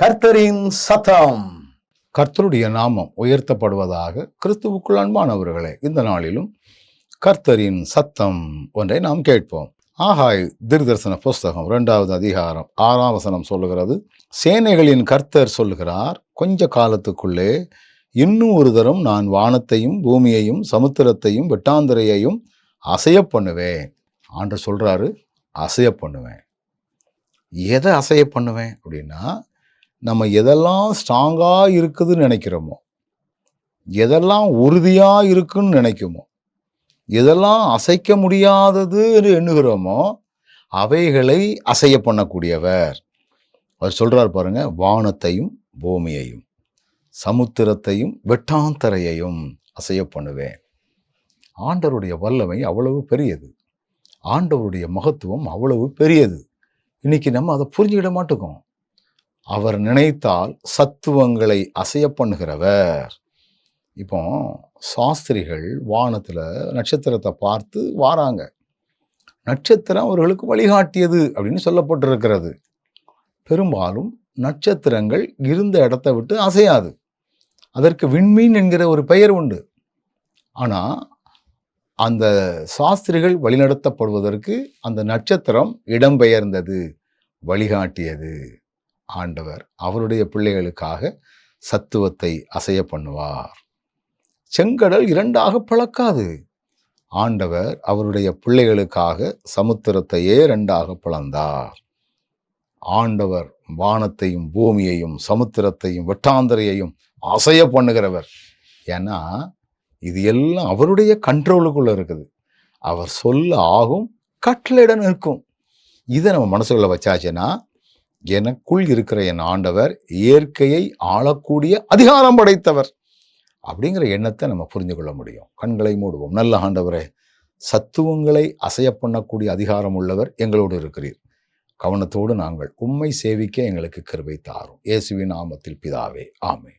கர்த்தரின் சத்தம். கர்த்தருடைய நாமம் உயர்த்தப்படுவதாக கிறிஸ்துவுக்குள் அன்பானவர்களே இந்த நாளிலும் கர்த்தரின் சத்தம் ஒன்றை நாம் கேட்போம். ஆகாய் திருதர்சன புஸ்தகம் இரண்டாவது அதிகாரம் ஆறாம் வசனம் சொல்லுகிறது சேனைகளின் கர்த்தர் சொல்லுகிறார் கொஞ்ச காலத்துக்குள்ளே இன்னும் ஒரு தரம் நான் வானத்தையும் பூமியையும் சமுத்திரத்தையும் வெட்டாந்திரையையும் அசைய பண்ணுவேன். ஆண்டு சொல்றாரு அசைய பண்ணுவேன். எதை அசைய பண்ணுவேன் அப்படின்னா நம்ம எதெல்லாம் ஸ்ட்ராங்காக இருக்குதுன்னு நினைக்கிறோமோ எதெல்லாம் உறுதியாக இருக்குன்னு நினைக்குமோ எதெல்லாம் அசைக்க முடியாதது என்று எண்ணுகிறோமோ அவைகளை அசைய பண்ணக்கூடியவர். அவர் சொல்கிறார் பாருங்க வானத்தையும் பூமியையும் சமுத்திரத்தையும் வெட்டாந்தரையையும் அசைய பண்ணுவேன். ஆண்டவருடைய வல்லமை அவ்வளவு பெரியது. ஆண்டவருடைய மகத்துவம் அவ்வளவு பெரியது. இன்னைக்கு நம்ம அதை புரிஞ்சுக்கிட மாட்டோம். அவர் நினைத்தால் சத்துவங்களை அசைய பண்ணுகிறவர் இப்போ சாஸ்திரிகள் வானத்தில் நட்சத்திரத்தை பார்த்து வாராங்க. நட்சத்திரம் அவர்களுக்கு வழிகாட்டியது அப்படின்னு சொல்லப்பட்டிருக்கிறது. பெரும்பாலும் நட்சத்திரங்கள் இருந்த இடத்தை விட்டு அசையாது. அதற்கு விண்மீன் என்கிற ஒரு பெயர் உண்டு. ஆனால் அந்த சாஸ்திரிகள் வழிநடத்தப்படுவதற்கு அந்த நட்சத்திரம் இடம்பெயர்ந்தது வழிகாட்டியது. ஆண்டவர் அவருடைய பிள்ளைகளுக்காக சத்துவத்தை அசைய பண்ணுவார். செங்கடல் இரண்டாக பழக்காது ஆண்டவர் அவருடைய பிள்ளைகளுக்காக சமுத்திரத்தையே இரண்டாக பிளந்தார். ஆண்டவர் வானத்தையும் பூமியையும் சமுத்திரத்தையும் வெட்டாந்தரையையும் அசைய பண்ணுகிறவர். ஏன்னா இது எல்லாம் அவருடைய கண்ட்ரோலுக்குள்ள இருக்குது. அவர் சொல்ல ஆகும் கட்டளையிட நிற்கும். இதை நம்ம மனசுக்குள்ள வச்சாச்சுன்னா எனக்குள் இருக்கிற என் ஆண்டவர் இயற்கையை ஆளக்கூடிய அதிகாரம் படைத்தவர் அப்படிங்கிற எண்ணத்தை நம்ம புரிந்து கொள்ள முடியும். கண்களை மூடுவோம். நல்ல ஆண்டவரே சத்துவங்களை அசைய பண்ணக்கூடிய அதிகாரம் உள்ளவர் எங்களோடு இருக்கிறீர். கவனத்தோடு நாங்கள் உம்மை சேவிக்க எங்களுக்கு கிருபை தாரும். இயேசுவின் நாமத்தில் பிதாவே. ஆமே